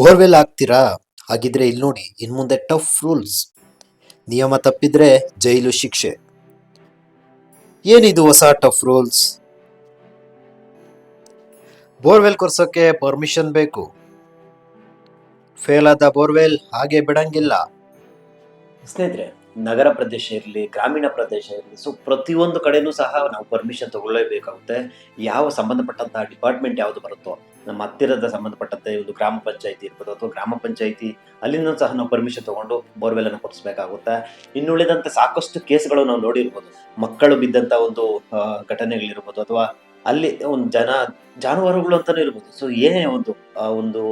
Borewell ಹಾಕ್ತೀರಾ? ಹಾಗಿದ್ರೆ ಇಲ್ಲಿ ನೋಡಿ ಇನ್ನು ಮುಂದೆ ಟಫ್ ರೂಲ್ಸ್ ನಿಯಮ ತಪ್ಪಿದ್ರೆ ಜೈಲು ಶಿಕ್ಷೆ. ಏನಿದು ಹೊಸ ಟಫ್ ರೂಲ್ಸ್ ಬೋರ್ವೆಲ್ ಕೊರ್ಸೋಕೆ ಪರ್ಮಿಷನ್ ಬೇಕು. ಫೇಲ್ ಆದ ಬೋರ್ವೆಲ್ ಹಾಗೆ ಬಿಡಂಗಿಲ್ಲ. ಸ್ನೇಹಿತರೆ ನಗರ ಪ್ರದೇಶ ಇರಲಿ, ಗ್ರಾಮೀಣ ಪ್ರದೇಶ ಇರಲಿ ಸೊ ಪ್ರತಿಯೊಂದು ಕಡೆನೂ ಸಹ ನಾವು ಪರ್ಮಿಷನ್ ತಗೊಳ್ಳೇಬೇಕಾಗುತ್ತೆ. ಯಾವ ಸಂಬಂಧಪಟ್ಟಂತಹ ಡಿಪಾರ್ಟ್ಮೆಂಟ್ ಯಾವುದು ಬರುತ್ತೋ, ನಮ್ಮ ಹತ್ತಿರದ ಸಂಬಂಧಪಟ್ಟಂತೆ ಒಂದು ಗ್ರಾಮ ಪಂಚಾಯಿತಿ ಇರ್ಬೋದು ಅಥವಾ ಗ್ರಾಮ ಪಂಚಾಯಿತಿ ಅಲ್ಲಿಂದ ಸಹ ನಾವು ಪರ್ಮಿಷನ್ ತಗೊಂಡು ಬೋರ್ವೆಲ್ ಅನ್ನು ಕೊಡಿಸ್ಬೇಕಾಗುತ್ತೆ. ಇನ್ನುಳಿದಂತೆ ಸಾಕಷ್ಟು ಕೇಸ್ಗಳು ನಾವು ನೋಡಿರ್ಬೋದು. ಮಕ್ಕಳು ಬಿದ್ದಂತ ಒಂದು ಘಟನೆಗಳಿರ್ಬೋದು ಅಥವಾ ಅಲ್ಲಿ ಒಂದು ಜನ, ಜಾನುವಾರುಗಳು ಅಂತಾನೆ ಇರ್ಬೋದು. ಸೊ ಏನೇ ಒಂದು ಒಂದು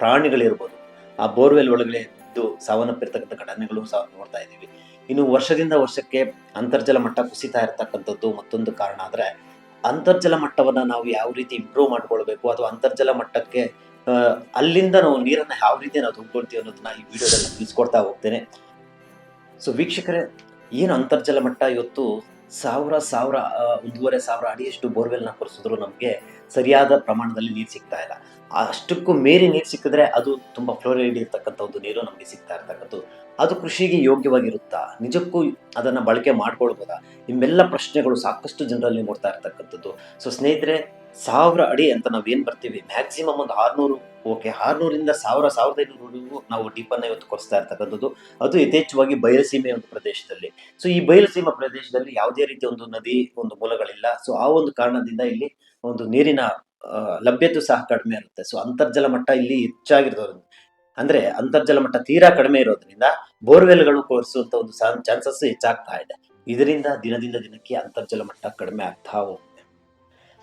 ಪ್ರಾಣಿಗಳಿರ್ಬೋದು, ಆ ಬೋರ್ವೆಲ್ ಒಳಗಡೆ ಇದ್ದು ಸಾವನ್ನಪ್ಪಿರ್ತಕ್ಕಂಥ ಘಟನೆಗಳು ಸಹ ನೋಡ್ತಾ ಇದ್ದೀವಿ. ಇನ್ನು ವರ್ಷದಿಂದ ವರ್ಷಕ್ಕೆ ಅಂತರ್ಜಲ ಮಟ್ಟ ಕುಸಿತಾ ಇರತಕ್ಕಂಥದ್ದು ಮತ್ತೊಂದು ಕಾರಣ ಆದರೆ ಅಂತರ್ಜಲ ಮಟ್ಟವನ್ನು ನಾವು ಯಾವ ರೀತಿ ಇಂಪ್ರೂವ್ ಮಾಡ್ಕೊಳ್ಬೇಕು? ಅಥವಾ ಅಂತರ್ಜಲ ಮಟ್ಟಕ್ಕೆ ಅಲ್ಲಿಂದ ನಾವು ನೀರನ್ನು ಯಾವ ರೀತಿ ನಾವು ತುಂಬಿಕೊಳ್ತೀವಿ ಅನ್ನೋದನ್ನ ಈ ವಿಡಿಯೋದಲ್ಲಿ ತಿಳಿಸ್ಕೊಡ್ತಾ ಹೋಗ್ತೇನೆ. ಸೊ ವೀಕ್ಷಕರೇ, ಏನು ಅಂತರ್ಜಲ ಮಟ್ಟ? ಇವತ್ತು ಸಾವಿರ ಸಾವಿರ ಒಂದೂವರೆ ಸಾವಿರ ಅಡಿಯಷ್ಟು ಬೋರ್ವೆಲ್ನ ಕೊರೆಸಿದ್ರು ನಮಗೆ ಸರಿಯಾದ ಪ್ರಮಾಣದಲ್ಲಿ ನೀರು ಸಿಗ್ತಾ ಇಲ್ಲ. ಅಷ್ಟಕ್ಕೂ ಮೇರಿ ನೀರು ಸಿಕ್ಕಿದ್ರೆ ಅದು ತುಂಬ ಫ್ಲೋರೈಡ್ ಇರ್ತಕ್ಕಂಥ ಒಂದು ನೀರು ನಮಗೆ ಸಿಗ್ತಾ ಇರ್ತಕ್ಕಂಥದ್ದು. ಅದು ಕೃಷಿಗೆ ಯೋಗ್ಯವಾಗಿರುತ್ತಾ? ನಿಜಕ್ಕೂ ಅದನ್ನು ಬಳಕೆ ಮಾಡ್ಕೊಳ್ಬೋದಾ? ಇವೆಲ್ಲ ಪ್ರಶ್ನೆಗಳು ಸಾಕಷ್ಟು ಜನರಲ್ಲಿ ನೋಡ್ತಾ ಇರ್ತಕ್ಕಂಥದ್ದು. ಸೊ ಸ್ನೇಹಿತರೆ, ಸಾವಿರ ಅಡಿ ಅಂತ ನಾವು ಏನು ಬರ್ತೀವಿ? ಮ್ಯಾಕ್ಸಿಮಮ್ ಒಂದು ಆರುನೂರು ಓಕೆ ಆರುನೂರಿಂದ ಸಾವಿರ, ಸಾವಿರದ ಐನೂರವರೆಗೂ ನಾವು ಡೀಪನ್ನು ಇವತ್ತು ಕೊರಿಸ್ತಾ ಇರ್ತಕ್ಕಂಥದ್ದು. ಅದು ಯಥೇಚ್ಛವಾಗಿ ಬಯಲುಸೀಮೆ ಒಂದು ಪ್ರದೇಶದಲ್ಲಿ. ಸೊ ಈ ಬಯಲುಸೀಮೆ ಪ್ರದೇಶದಲ್ಲಿ ಯಾವುದೇ ರೀತಿಯ ಒಂದು ನದಿ, ಒಂದು ಮೂಲಗಳಿಲ್ಲ. ಸೊ ಆ ಒಂದು ಕಾರಣದಿಂದ ಇಲ್ಲಿ ಒಂದು ನೀರಿನ ಲಭ್ಯತೆ ಸಹ ಕಡಿಮೆ ಇರುತ್ತೆ. ಸೊ ಅಂತರ್ಜಲ ಮಟ್ಟ ಇಲ್ಲಿ ಹೆಚ್ಚಾಗಿರೋದ್ರಿಂದ, ಅಂದ್ರೆ ಅಂತರ್ಜಲ ಮಟ್ಟ ತೀರಾ ಕಡಿಮೆ ಇರೋದ್ರಿಂದ ಬೋರ್ವೆಲ್ಗಳು ಕೊರಿಸುವಂತ ಒಂದು ಚಾನ್ಸಸ್ ಹೆಚ್ಚಾಗ್ತಾ ಇದೆ. ಇದರಿಂದ ದಿನದಿಂದ ದಿನಕ್ಕೆ ಅಂತರ್ಜಲ ಮಟ್ಟ ಕಡಿಮೆ ಆಗ್ತಾ ಹೋಗುತ್ತೆ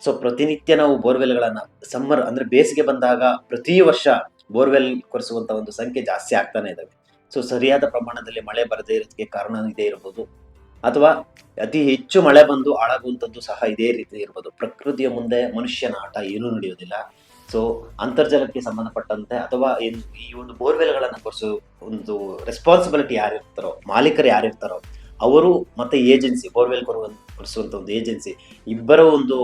ಸೊ ಪ್ರತಿನಿತ್ಯ ನಾವು ಬೋರ್ವೆಲ್ಗಳನ್ನ ಸಮ್ಮರ್ ಅಂದ್ರೆ ಬೇಸಿಗೆ ಬಂದಾಗ ಪ್ರತಿ ವರ್ಷ ಬೋರ್ವೆಲ್ ಕೊರೆಸುವಂತ ಒಂದು ಸಂಖ್ಯೆ ಜಾಸ್ತಿ ಆಗ್ತಾನೆ ಇದಾವೆ. ಸೊ ಸರಿಯಾದ ಪ್ರಮಾಣದಲ್ಲಿ ಮಳೆ ಬರದೇ ಇರೋದಕ್ಕೆ ಕಾರಣ ಇದೇ ಇರಬಹುದು ಅಥವಾ ಅತಿ ಹೆಚ್ಚು ಮಳೆ ಬಂದು ಹಾಳಾಗುವಂಥದ್ದು ಸಹ ಇದೇ ರೀತಿ ಇರ್ಬೋದು. ಪ್ರಕೃತಿಯ ಮುಂದೆ ಮನುಷ್ಯನ ಆಟ ಏನೂ ನಡೆಯೋದಿಲ್ಲ ಸೊ ಅಂತರ್ಜಲಕ್ಕೆ ಸಂಬಂಧಪಟ್ಟಂತೆ ಅಥವಾ ಈ ಒಂದು ಬೋರ್ವೆಲ್ಗಳನ್ನು ಕೊರಿಸು ಒಂದು ರೆಸ್ಪಾನ್ಸಿಬಿಲಿಟಿ ಯಾರಿರ್ತಾರೋ, ಮಾಲೀಕರು ಯಾರಿರ್ತಾರೋ, ಅವರು ಮತ್ತೆ ಏಜೆನ್ಸಿ, ಬೋರ್ವೆಲ್ ಕೊಡುವ ಕೊಡಿಸುವಂಥ ಒಂದು ಏಜೆನ್ಸಿ, ಇಬ್ಬರ ಒಂದು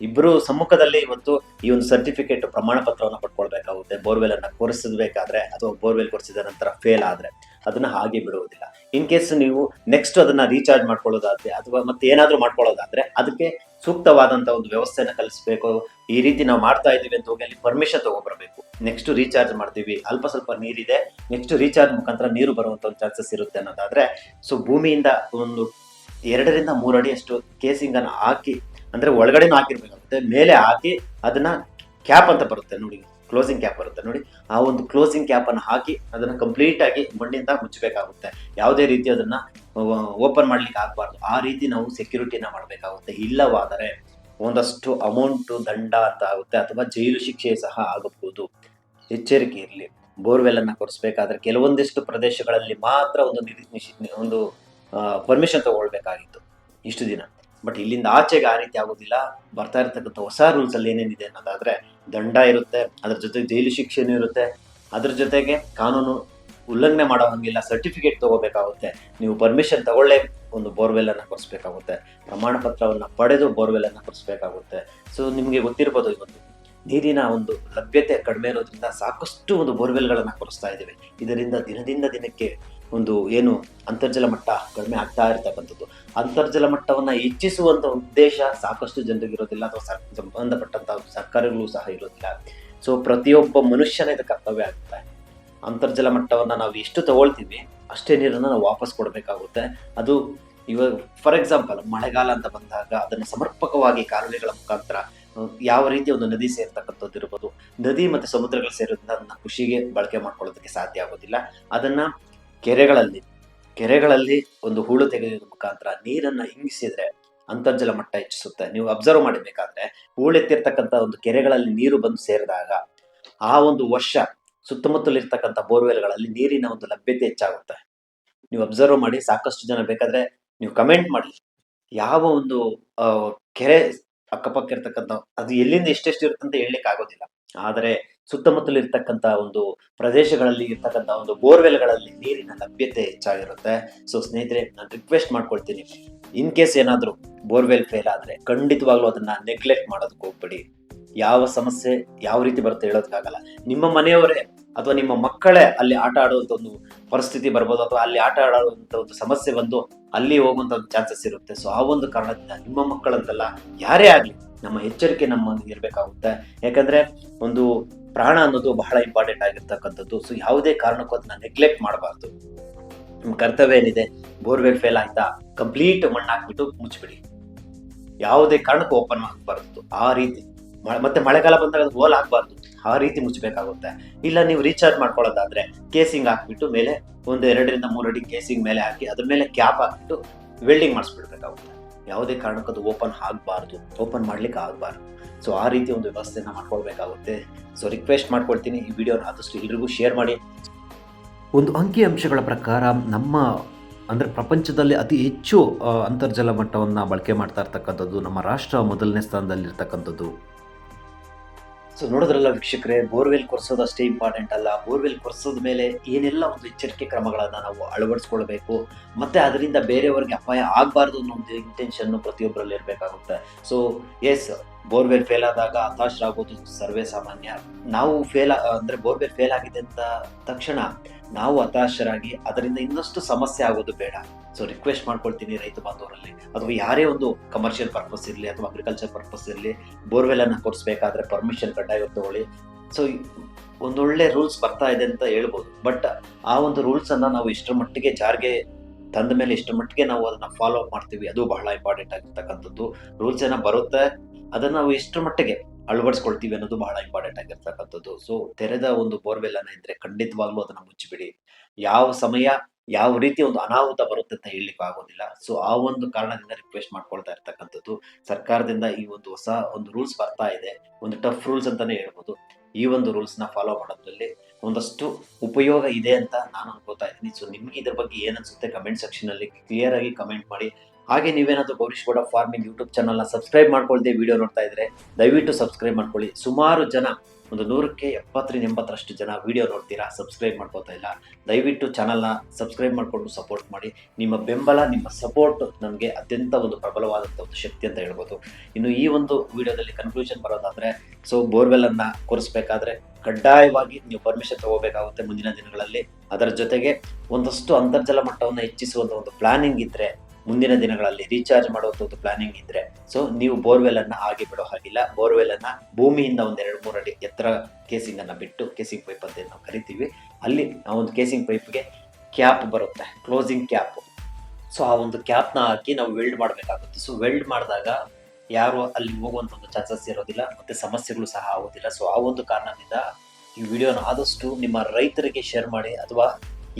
ಇಬ್ಬರು ಸಮ್ಮುಖದಲ್ಲಿ ಇವತ್ತು ಈ ಒಂದು ಸರ್ಟಿಫಿಕೇಟ್ ಪ್ರಮಾಣ ಪತ್ರವನ್ನು ಪಡ್ಕೊಳ್ಬೇಕಾಗುತ್ತೆ. ಬೋರ್ವೆಲ್ ಅನ್ನ ಕೊರೆಸಬೇಕಾದ್ರೆ ಅಥವಾ ಬೋರ್ವೆಲ್ ಕೊರೆಸಿದ ನಂತರ ಫೇಲ್ ಆದ್ರೆ. ಅದನ್ನ ಹಾಗೆ ಬಿಡುವುದಿಲ್ಲ. ಇನ್ ಕೇಸ್ ನೀವು ನೆಕ್ಸ್ಟ್ ಅದನ್ನ ರೀಚಾರ್ಜ್ ಮಾಡ್ಕೊಳ್ಳೋದಾದ್ರೆ ಅಥವಾ ಮತ್ತೆ ಏನಾದ್ರೂ ಮಾಡ್ಕೊಳ್ಳೋದಾದ್ರೆ ಅದಕ್ಕೆ ಸೂಕ್ತವಾದಂತ ಒಂದು ವ್ಯವಸ್ಥೆನ ಕಲಿಸ್ಬೇಕು. ಈ ರೀತಿ ನಾವು ಮಾಡ್ತಾ ಇದ್ದೀವಿ ಅಂತ ಹೋಗಿ ಅಲ್ಲಿ ಪರ್ಮಿಷನ್ ತಗೊಂಡ್ಬರ್ಬೇಕು. ನೆಕ್ಸ್ಟ್ ರೀಚಾರ್ಜ್ ಮಾಡ್ತೀವಿ. ಅಲ್ಪ ಸ್ವಲ್ಪ ನೀರಿದೆ. ನೆಕ್ಸ್ಟ್ ರೀಚಾರ್ಜ್ ಮುಖಾಂತರ ನೀರು ಬರುವಂತ ಒಂದು ಚಾನ್ಸಸ್ ಇರುತ್ತೆ ಅನ್ನೋದಾದ್ರೆ ಸೊ ಭೂಮಿಯಿಂದ ಒಂದು ಎರಡರಿಂದ ಮೂರು ಅಡಿಯಷ್ಟು ಕೇಸಿಂಗ್ ಅನ್ನು ಹಾಕಿ, ಅಂದ್ರೆ ಒಳಗಡೆನೂ ಹಾಕಿರ್ಬೇಕಾಗುತ್ತೆ, ಮೇಲೆ ಹಾಕಿ ಅದನ್ನ ಕ್ಯಾಪ್ ಅಂತ ಬರುತ್ತೆ ನೋಡಿ. ಕ್ಲೋಸಿಂಗ್ ಕ್ಯಾಪ್ ಬರುತ್ತೆ. ನೋಡಿ, ಆ ಒಂದು ಕ್ಲೋಸಿಂಗ್ ಕ್ಯಾಪ್ ಅನ್ನು ಹಾಕಿ ಅದನ್ನು ಕಂಪ್ಲೀಟ್ ಆಗಿ ಮಣ್ಣಿಂದ ಮುಚ್ಚಬೇಕಾಗುತ್ತೆ. ಯಾವುದೇ ರೀತಿ ಅದನ್ನ ಓಪನ್ ಮಾಡ್ಲಿಕ್ಕೆ ಆಗಬಾರ್ದು. ಆ ರೀತಿ ನಾವು ಸೆಕ್ಯೂರಿಟಿನ ಮಾಡಬೇಕಾಗುತ್ತೆ. ಇಲ್ಲವಾದರೆ ಒಂದಷ್ಟು ಅಮೌಂಟ್ ದಂಡ ಅಂತ ಆಗುತ್ತೆ, ಅಥವಾ ಜೈಲು ಶಿಕ್ಷೆ ಸಹ ಆಗಬಹುದು. ಎಚ್ಚರಿಕೆ ಇರಲಿ. ಬೋರ್ವೆಲ್ ಅನ್ನ ಕೊರಿಸ್ಬೇಕಾದ್ರೆ ಕೆಲವೊಂದಿಷ್ಟು ಪ್ರದೇಶಗಳಲ್ಲಿ ಮಾತ್ರ ಒಂದು ಒಂದು ಪರ್ಮಿಷನ್ ತಗೊಳ್ಬೇಕಾಗಿತ್ತು. ಇಷ್ಟು ದಿನ. ಬಟ್ ಇಲ್ಲಿಂದ ಆಚೆಗೆ ಆ ರೀತಿ ಆಗೋದಿಲ್ಲ. ಬರ್ತಾ ಇರತಕ್ಕಂಥ ಹೊಸ ರೂಲ್ಸ್ ಅಲ್ಲಿ ಏನೇನಿದೆ ಅನ್ನೋದಾದ್ರೆ ದಂಡ ಇರುತ್ತೆ, ಅದ್ರ ಜೊತೆಗೆ ಜೈಲು ಶಿಕ್ಷೆನೂ ಇರುತ್ತೆ. ಅದ್ರ ಜೊತೆಗೆ ಕಾನೂನು ಉಲ್ಲಂಘನೆ ಮಾಡೋ ಹಂಗಿಲ್ಲ ಸರ್ಟಿಫಿಕೇಟ್ ತಗೋಬೇಕಾಗುತ್ತೆ. ನೀವು ಪರ್ಮಿಷನ್ ತಗೊಳ್ಳೇ ಒಂದು ಬೋರ್ವೆಲ್ ಅನ್ನ ಕೊಡಿಸ್ಬೇಕಾಗುತ್ತೆ. ಪ್ರಮಾಣ ಪತ್ರವನ್ನ ಪಡೆದು ಬೋರ್ವೆಲ್ ಅನ್ನ ಕೊಡಿಸ್ಬೇಕಾಗುತ್ತೆ. ಸೊ ನಿಮಗೆ ಗೊತ್ತಿರ್ಬೋದು ಇವತ್ತು ನೀರಿನ ಒಂದು ಲಭ್ಯತೆ ಕಡಿಮೆ ಇರೋದ್ರಿಂದ ಸಾಕಷ್ಟು ಒಂದು ಬೋರ್ವೆಲ್ಗಳನ್ನು ಕೊರಿಸ್ತಾ ಇದ್ದೇವೆ. ಇದರಿಂದ ದಿನದಿಂದ ದಿನಕ್ಕೆ ಒಂದು ಏನು ಅಂತರ್ಜಲ ಮಟ್ಟ ಕಡಿಮೆ ಆಗ್ತಾ ಇರ್ತಕ್ಕಂಥದ್ದು. ಅಂತರ್ಜಲ ಮಟ್ಟವನ್ನು ಹೆಚ್ಚಿಸುವಂಥ ಉದ್ದೇಶ ಸಾಕಷ್ಟು ಜನರಿಗೆ ಇರೋದಿಲ್ಲ ಅಥವಾ ಸಂಬಂಧಪಟ್ಟಂತ ಸರ್ಕಾರಗಳು ಸಹ ಇರೋದಿಲ್ಲ. ಸೊ ಪ್ರತಿಯೊಬ್ಬ ಮನುಷ್ಯನ ಇದು ಕರ್ತವ್ಯ ಆಗುತ್ತೆ ಅಂತರ್ಜಲ ಮಟ್ಟವನ್ನು ನಾವು ಎಷ್ಟು ತಗೊಳ್ತೀವಿ, ಅಷ್ಟೇ ನೀರನ್ನು ನಾವು ವಾಪಸ್ ಕೊಡಬೇಕಾಗುತ್ತೆ. ಅದು ಇವಾಗ ಫಾರ್ ಎಕ್ಸಾಂಪಲ್ ಮಳೆಗಾಲ ಅಂತ ಬಂದಾಗ ಅದನ್ನು ಸಮರ್ಪಕವಾಗಿ ಕಾಲುವೆಗಳ ಮುಖಾಂತರ ಯಾವ ರೀತಿ ಒಂದು ನದಿ ಸೇರ್ತಕ್ಕಂಥದ್ದು ಇರ್ಬೋದು. ನದಿ ಮತ್ತು ಸಮುದ್ರಗಳು ಸೇರೋದ್ರಿಂದ ಅದನ್ನ ಕೃಷಿಗೆ ಬಳಕೆ ಮಾಡ್ಕೊಳ್ಳೋದಕ್ಕೆ ಸಾಧ್ಯ ಆಗೋದಿಲ್ಲ. ಅದನ್ನ ಕೆರೆಗಳಲ್ಲಿ ಕೆರೆಗಳಲ್ಲಿ ಒಂದು ಹೂಳು ತೆಗೆಯುವ ಮುಖಾಂತರ ನೀರನ್ನ ಹಿಂಗಿಸಿದ್ರೆ ಅಂತರ್ಜಲ ಮಟ್ಟ ಹೆಚ್ಚಿಸುತ್ತೆ. ನೀವು ಅಬ್ಸರ್ವ್ ಮಾಡಬೇಕಾದ್ರೆ ಹೂಳೆತ್ತಿರ್ತಕ್ಕಂಥ ಒಂದು ಕೆರೆಗಳಲ್ಲಿ ನೀರು ಬಂದು ಸೇರಿದಾಗ ಆ ಒಂದು ವರ್ಷ ಸುತ್ತಮುತ್ತಲಿರ್ತಕ್ಕಂಥ ಬೋರ್ವೆಲ್ಗಳಲ್ಲಿ ನೀರಿನ ಒಂದು ಲಭ್ಯತೆ ಹೆಚ್ಚಾಗುತ್ತೆ. ನೀವು ಅಬ್ಸರ್ವ್ ಮಾಡಿ, ಸಾಕಷ್ಟು ಜನ ಬೇಕಾದ್ರೆ ನೀವು ಕಮೆಂಟ್ ಮಾಡಿ. ಯಾವ ಒಂದು ಕೆರೆ ಅಕ್ಕಪಕ್ಕ ಇರ್ತಕ್ಕಂಥ, ಅದು ಎಲ್ಲಿಂದ ಎಷ್ಟೆಷ್ಟು ಇರುತ್ತೆ ಅಂತ ಹೇಳಲಿಕ್ಕೆ ಆಗೋದಿಲ್ಲ ಆದರೆ ಸುತ್ತಮುತ್ತಲು ಇರ್ತಕ್ಕಂಥ ಒಂದು ಪ್ರದೇಶಗಳಲ್ಲಿ ಇರ್ತಕ್ಕಂಥ ಒಂದು ಬೋರ್ವೆಲ್ಗಳಲ್ಲಿ ನೀರಿನ ಲಭ್ಯತೆ ಹೆಚ್ಚಾಗಿರುತ್ತೆ. ಸೊ ಸ್ನೇಹಿತರೆ, ನಾನು ರಿಕ್ವೆಸ್ಟ್ ಮಾಡ್ಕೊಳ್ತೀನಿ. ಇನ್ ಕೇಸ್ ಏನಾದರೂ ಬೋರ್ವೆಲ್ ಫೇಲ್ ಆದ್ರೆ ಖಂಡಿತವಾಗ್ಲೂ ಅದನ್ನ ನೆಗ್ಲೆಕ್ಟ್ ಮಾಡೋದಕ್ಕೆ ಹೋಗ್ಬೇಡಿ. ಯಾವ ಸಮಸ್ಯೆ ಯಾವ ರೀತಿ ಬರುತ್ತೆ ಹೇಳೋದಕ್ಕಾಗಲ್ಲ. ನಿಮ್ಮ ಮನೆಯವರೇ ಅಥವಾ ನಿಮ್ಮ ಮಕ್ಕಳೇ ಅಲ್ಲಿ ಆಟ ಆಡುವಂತ ಒಂದು ಪರಿಸ್ಥಿತಿ ಬರ್ಬೋದು ಅಥವಾ ಅಲ್ಲಿ ಆಟ ಆಡುವಂಥ ಒಂದು ಸಮಸ್ಯೆ ಬಂದು ಅಲ್ಲಿ ಹೋಗುವಂತ ಒಂದು ಚಾನ್ಸಸ್ ಇರುತ್ತೆ. ಸೊ ಆ ಒಂದು ಕಾರಣದಿಂದ ನಿಮ್ಮ ಮಕ್ಕಳಂತಲ್ಲ, ಯಾರೇ ಆಗಲಿ ನಮ್ಮ ಎಚ್ಚರಿಕೆ ನಮ್ಮ ಇರಬೇಕಾಗುತ್ತೆ. ಯಾಕಂದ್ರೆ ಒಂದು ಪ್ರಾಣ ಅನ್ನೋದು ಬಹಳ ಇಂಪಾರ್ಟೆಂಟ್ ಆಗಿರ್ತಕ್ಕಂಥದ್ದು. ಸೊ ಯಾವುದೇ ಕಾರಣಕ್ಕೂ ಅದನ್ನ ನೆಗ್ಲೆಕ್ಟ್ ಮಾಡಬಾರ್ದು. ನಿಮ್ಮ ಕರ್ತವ್ಯ ಏನಿದೆ? ಬೋರ್ವೆಲ್ ಫೇಲ್ ಆಯ್ತಾ? ಕಂಪ್ಲೀಟ್ ಮಣ್ಣು ಹಾಕ್ಬಿಟ್ಟು ಮುಚ್ಚಿಬಿಡಿ ಯಾವುದೇ ಕಾರಣಕ್ಕೂ ಓಪನ್ ಆಗಬಾರ್ದು. ಆ ರೀತಿ ಮತ್ತೆ ಮಳೆಗಾಲ ಬಂದಾಗ ಅದು ಹೋಲ್ ಹಾಕ್ಬಾರ್ದು ಆ ರೀತಿ ಮುಚ್ಚಬೇಕಾಗುತ್ತೆ ಇಲ್ಲ, ನೀವು ರೀಚಾರ್ಜ್ ಮಾಡ್ಕೊಳ್ಳೋದಾದ್ರೆ ಕೇಸಿಂಗ್ ಹಾಕ್ಬಿಟ್ಟು ಮೇಲೆ ಒಂದು ಎರಡರಿಂದ ಮೂರು ಅಡಿ ಕೇಸಿಂಗ್ ಮೇಲೆ ಹಾಕಿ, ಅದ್ರ ಮೇಲೆ ಕ್ಯಾಪ್ ಹಾಕ್ಬಿಟ್ಟು ವೆಲ್ಡಿಂಗ್ ಮಾಡಿಸ್ಬಿಡ್ಬೇಕಾಗುತ್ತೆ. ಯಾವುದೇ ಕಾರಣಕ್ಕೂ ಅದು ಓಪನ್ ಆಗಬಾರ್ದು ಓಪನ್ ಮಾಡ್ಲಿಕ್ಕೆ ಆಗಬಾರ್ದು. ಸೊ ಆ ರೀತಿ ಒಂದು ವ್ಯವಸ್ಥೆನ ಮಾಡ್ಕೊಳ್ಬೇಕಾಗುತ್ತೆ. ಸೊ ರಿಕ್ವೆಸ್ಟ್ ಮಾಡ್ಕೊಳ್ತೀನಿ ಈ ವಿಡಿಯೋನ ಆದಷ್ಟು ಎಲ್ರಿಗೂ ಶೇರ್ ಮಾಡಿ. ಒಂದು ಅಂಕಿಅಂಶಗಳ ಪ್ರಕಾರ ನಮ್ಮ, ಅಂದರೆ ಪ್ರಪಂಚದಲ್ಲಿ ಅತಿ ಹೆಚ್ಚು ಅಂತರ್ಜಲ ಮಟ್ಟವನ್ನು ಬಳಕೆ ಮಾಡ್ತಾ ಇರ್ತಕ್ಕಂಥದ್ದು ನಮ್ಮ ರಾಷ್ಟ್ರ ಮೊದಲನೇ ಸ್ಥಾನದಲ್ಲಿರ್ತಕ್ಕಂಥದ್ದು. ಸೊ ನೋಡಿದ್ರಲ್ಲ ವೀಕ್ಷಕರೇ, ಬೋರ್ವೆಲ್ ಕೊರೆಸೋದು ಅಷ್ಟೇ ಇಂಪಾರ್ಟೆಂಟ್ ಅಲ್ಲ. ಬೋರ್ವೆಲ್ ಕೊರೆಸೋದ ಮೇಲೆ ಏನೆಲ್ಲ ಒಂದು ಎಚ್ಚರಿಕೆ ಕ್ರಮಗಳನ್ನು ನಾವು ಅಳವಡಿಸ್ಕೊಳ್ಬೇಕು, ಮತ್ತು ಅದರಿಂದ ಬೇರೆಯವ್ರಿಗೆ ಅಪಾಯ ಆಗಬಾರ್ದು ಅನ್ನೋ ಒಂದು ಇಂಟೆನ್ಷನ್ನು ಪ್ರತಿಯೊಬ್ಬರಲ್ಲಿ ಇರಬೇಕಾಗುತ್ತೆ. ಸೊ ಎಸ್ ಬೋರ್ವೆಲ್ ಫೇಲ್ ಆದಾಗ ಹತಾಶರಾಗೋದು ಸರ್ವೇ ಸಾಮಾನ್ಯ. ನಾವು ಫೇಲ್ ಅಂದ್ರೆ ಬೋರ್ವೆಲ್ ಫೇಲ್ ಆಗಿದೆ ಅಂತ ತಕ್ಷಣ ನಾವು ಹತಾಶರಾಗಿ ಅದರಿಂದ ಇನ್ನಷ್ಟು ಸಮಸ್ಯೆ ಆಗೋದು ಬೇಡ. ಸೊ ರಿಕ್ವೆಸ್ಟ್ ಮಾಡ್ಕೊಳ್ತೀನಿ ರೈತ ಬಾಂಧವರಲ್ಲಿ. ಅಥವಾ ಯಾರೇ ಒಂದು ಕಮರ್ಷಿಯಲ್ ಪರ್ಪಸ್ ಇರಲಿ ಅಥವಾ ಅಗ್ರಿಕಲ್ಚರ್ ಪರ್ಪಸ್ ಇರಲಿ, ಬೋರ್ವೆಲ್ ಅನ್ನ ಕೊಡಿಸ್ಬೇಕಾದ್ರೆ ಪರ್ಮಿಷನ್ ಕಡ್ಡಾಯವಾಗಿ ತಗೊಳ್ಳಿ. ಸೊ ಒಂದೊಳ್ಳೆ ರೂಲ್ಸ್ ಬರ್ತಾ ಇದೆ ಅಂತ ಹೇಳ್ಬೋದು. ಬಟ್ ಆ ಒಂದು ರೂಲ್ಸ್ ಅನ್ನ ನಾವು ಇಷ್ಟರ ಮಟ್ಟಿಗೆ ಜಾರಿಗೆ ತಂದ ಮೇಲೆ ಇಷ್ಟರ ಮಟ್ಟಿಗೆ ನಾವು ಅದನ್ನ ಫಾಲೋ ಅಪ್ ಮಾಡ್ತೀವಿ. ಅದು ಬಹಳ ಇಂಪಾರ್ಟೆಂಟ್ ಆಗಿರ್ತಕ್ಕಂಥದ್ದು. ರೂಲ್ಸ್ ಏನೋ ಬರುತ್ತೆ ಅದನ್ನ ನಾವು ಎಷ್ಟರ ಮಟ್ಟಿಗೆ ಅಳವಡಿಸ್ಕೊಳ್ತೀವಿ ಅನ್ನೋದು ಬಹಳ ಇಂಪಾರ್ಟೆಂಟ್ ಆಗಿರ್ತಕ್ಕಂಥದ್ದು. ಸೊ ತೆರೆದ ಒಂದು ಬೋರ್ವೆಲ್ ಅನ್ನ ಇದ್ರೆ ಖಂಡಿತವಾಗ್ಲೂ ಅದನ್ನ ಮುಚ್ಚಿಬಿಡಿ. ಯಾವ ಸಮಯ, ಯಾವ ರೀತಿ ಒಂದು ಅನಾಹುತ ಬರುತ್ತೆ ಅಂತ ಹೇಳಲಿಕ್ಕೆ ಆಗೋದಿಲ್ಲ. ಸೊ ಆ ಒಂದು ಕಾರಣದಿಂದ ರಿಕ್ವೆಸ್ಟ್ ಮಾಡ್ಕೊಳ್ತಾ ಇರ್ತಕ್ಕಂಥದ್ದು. ಸರ್ಕಾರದಿಂದ ಈ ಒಂದು ಹೊಸ ಒಂದು ರೂಲ್ಸ್ ಬರ್ತಾ ಇದೆ. ಒಂದು ಟಫ್ ರೂಲ್ಸ್ ಅಂತಾನೆ ಹೇಳ್ಬೋದು. ಈ ಒಂದು ರೂಲ್ಸ್ನ ಫಾಲೋ ಮಾಡೋದ್ರಲ್ಲಿ ಒಂದಷ್ಟು ಉಪಯೋಗ ಇದೆ ಅಂತ ನಾನು ಅನ್ಕೋತಾ ಇದ್ದೀನಿ. ಸೊ ನಿಮ್ಗೆ ಇದ್ರ ಬಗ್ಗೆ ಏನ್ ಅನ್ಸುತ್ತೆ? ಕಮೆಂಟ್ ಸೆಕ್ಷನ್ ಅಲ್ಲಿ ಕ್ಲಿಯರ್ ಆಗಿ ಕಮೆಂಟ್ ಮಾಡಿ. ಹಾಗೆ ನೀವೇನಾದರೂ ಗೌರೀಶ್ ಗೌಡ ಫಾರ್ಮಿಂಗ್ ಯೂಟ್ಯೂಬ್ ಚಾನಲ್ನ ಸಬ್ಸ್ಕ್ರೈಬ್ ಮಾಡ್ಕೊಳ್ದೆ ವಿಡಿಯೋ ನೋಡ್ತಾ ಇದ್ರೆ ದಯವಿಟ್ಟು ಸಬ್ಸ್ಕ್ರೈಬ್ ಮಾಡ್ಕೊಳ್ಳಿ. ಸುಮಾರು ಜನ, ಒಂದು ನೂರಕ್ಕೆ ಎಪ್ಪತ್ತರಿಂದ ಎಂಬತ್ತರಷ್ಟು ಜನ ವಿಡಿಯೋ ನೋಡ್ತೀರಾ ಸಬ್ಸ್ಕ್ರೈಬ್ ಮಾಡ್ಕೋತಾ ಇಲ್ಲ. ದಯವಿಟ್ಟು ಚಾನಲ್ನ ಸಬ್ಸ್ಕ್ರೈಬ್ ಮಾಡಿಕೊಂಡು ಸಪೋರ್ಟ್ ಮಾಡಿ. ನಿಮ್ಮ ಬೆಂಬಲ, ನಿಮ್ಮ ಸಪೋರ್ಟ್ ನಮಗೆ ಅತ್ಯಂತ ಒಂದು ಪ್ರಬಲವಾದಂಥ ಒಂದು ಶಕ್ತಿ ಅಂತ ಹೇಳ್ಬೋದು. ಇನ್ನು ಈ ಒಂದು ವಿಡಿಯೋದಲ್ಲಿ ಕನ್ಕ್ಲೂಷನ್ ಬರೋದಾದರೆ ಸೊ ಬೋರ್ವೆಲ್ ಅನ್ನು ಕೊರೆಸ್ಬೇಕಾದ್ರೆ ಕಡ್ಡಾಯವಾಗಿ ನೀವು ಪರ್ಮಿಷನ್ ತಗೋಬೇಕಾಗುತ್ತೆ ಮುಂದಿನ ದಿನಗಳಲ್ಲಿ. ಅದರ ಜೊತೆಗೆ ಒಂದಷ್ಟು ಅಂತರ್ಜಲ ಮಟ್ಟವನ್ನು ಹೆಚ್ಚಿಸುವಂಥ ಒಂದು ಪ್ಲಾನಿಂಗ್ ಇದ್ರೆ ಮುಂದಿನ ದಿನಗಳಲ್ಲಿ ರೀಚಾರ್ಜ್ ಮಾಡುವಂಥದ್ದು ಪ್ಲಾನಿಂಗ್ ಇದ್ರೆ. ಸೊ ನೀವು ಬೋರ್ವೆಲ್ ಅನ್ನ ಹಾಗೆ ಬಿಡೋ ಹಾಗಿಲ್ಲ. ಬೋರ್ವೆಲ್ ಅನ್ನ ಭೂಮಿಯಿಂದ ಒಂದ್ ಎರಡು ಮೂರು ಅಡಿ ಎತ್ತರ ಕೇಸಿಂಗ್ ಅನ್ನ ಬಿಟ್ಟು ಕೇಸಿಂಗ್ ಪೈಪ್ ಅಂತ ನಾವು ಕರಿತೀವಿ. ಅಲ್ಲಿ ಆ ಒಂದು ಕೇಸಿಂಗ್ ಪೈಪ್ಗೆ ಕ್ಯಾಪ್ ಬರುತ್ತೆ. ಕ್ಲೋಸಿಂಗ್ ಕ್ಯಾಪ್ ಸೊ ಆ ಒಂದು ಕ್ಯಾಪ್ನ ಹಾಕಿ ನಾವು ವೆಲ್ಡ್ ಮಾಡಬೇಕಾಗುತ್ತೆ. ಸೊ ವೆಲ್ಡ್ ಮಾಡಿದಾಗ ಯಾರು ಅಲ್ಲಿ ಹೋಗುವಂತ ಒಂದು ಚಾನ್ಸಸ್ ಇರೋದಿಲ್ಲ, ಮತ್ತೆ ಸಮಸ್ಯೆಗಳು ಸಹ ಆಗೋದಿಲ್ಲ. ಸೊ ಆ ಒಂದು ಕಾರಣದಿಂದ ಈ ವಿಡಿಯೋನ ಆದಷ್ಟು ನಿಮ್ಮ ರೈತರಿಗೆ ಶೇರ್ ಮಾಡಿ, ಅಥವಾ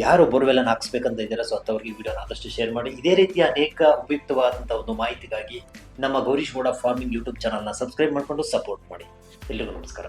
ಯಾರು ಬೋರ್ವೆಲ್ ಅನ್ನು ಹಾಕ್ಸ್ಬೇಕಂತ ಇದ್ದೀರಾ? ಸೊ ಅಂಥವ್ರಿಗೆ ವಿಡಿಯೋನ ಆದಷ್ಟು ಶೇರ್ ಮಾಡಿ. ಇದೇ ರೀತಿಯ ಅನೇಕ ಉಪಯುಕ್ತವಾದಂತಹ ಒಂದು ಮಾಹಿತಿಗಾಗಿ ನಮ್ಮ ಗೌರೀಶ್ ಗೌಡ ಫಾರ್ಮಿಂಗ್ ಯೂಟ್ಯೂಬ್ ಚಾನಲ್ನ ಸಬ್ಸ್ಕ್ರೈಬ್ ಮಾಡಿಕೊಂಡು ಸಪೋರ್ಟ್ ಮಾಡಿ. ಎಲ್ರಿಗೂ ನಮಸ್ಕಾರ.